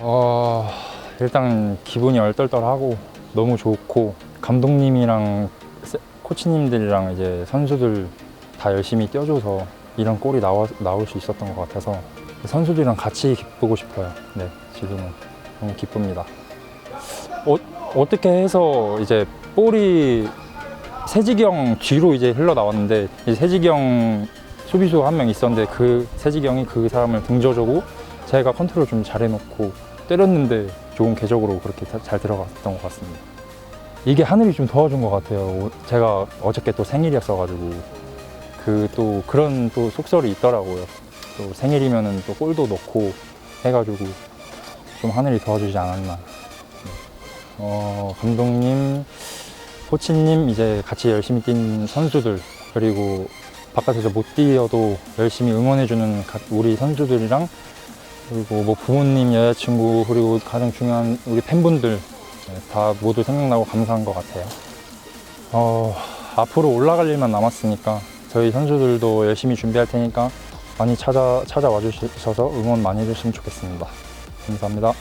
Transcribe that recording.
어, 일단 기분이 얼떨떨하고 너무 좋고 감독님이랑 세- 코치님들이랑 이제 선수들 다 열심히 뛰어줘서 이런 골이 나와, 나올 수 있었던 것 같아서 선수들이랑 같이 기쁘고 싶어요. 네, 지금은 너무 기쁩니다. 어, 어떻게 해서 이제 볼이 세지경 뒤로 이제 흘러 나왔는데 이제 세지경 수비수 한 명 있었는데 그 세지경이 그 사람을 등져주고 제가 컨트롤 좀 잘해놓고 때렸는데 좋은 궤적으로 그렇게 다- 잘 들어갔던 것 같습니다. 이게 하늘이 좀 도와준 것 같아요. 오- 제가 어저께 또 생일이었어가지고 그 또 그런 또 속설이 있더라고요. 또 생일이면은 또 골도 넣고 해가지고 좀 하늘이 도와주지 않았나. 네. 어, 감독님, 코치님 이제 같이 열심히 뛴 선수들 그리고 바깥에서 못 뛰어도 열심히 응원해주는 각- 우리 선수들이랑 그리고 뭐 부모님, 여자친구 그리고 가장 중요한 우리 팬분들 네, 다 모두 생각나고 감사한 것 같아요. 어, 앞으로 올라갈 일만 남았으니까 저희 선수들도 열심히 준비할 테니까 많이 찾아 찾아와 주셔서 응원 많이 해주시면 좋겠습니다. 감사합니다.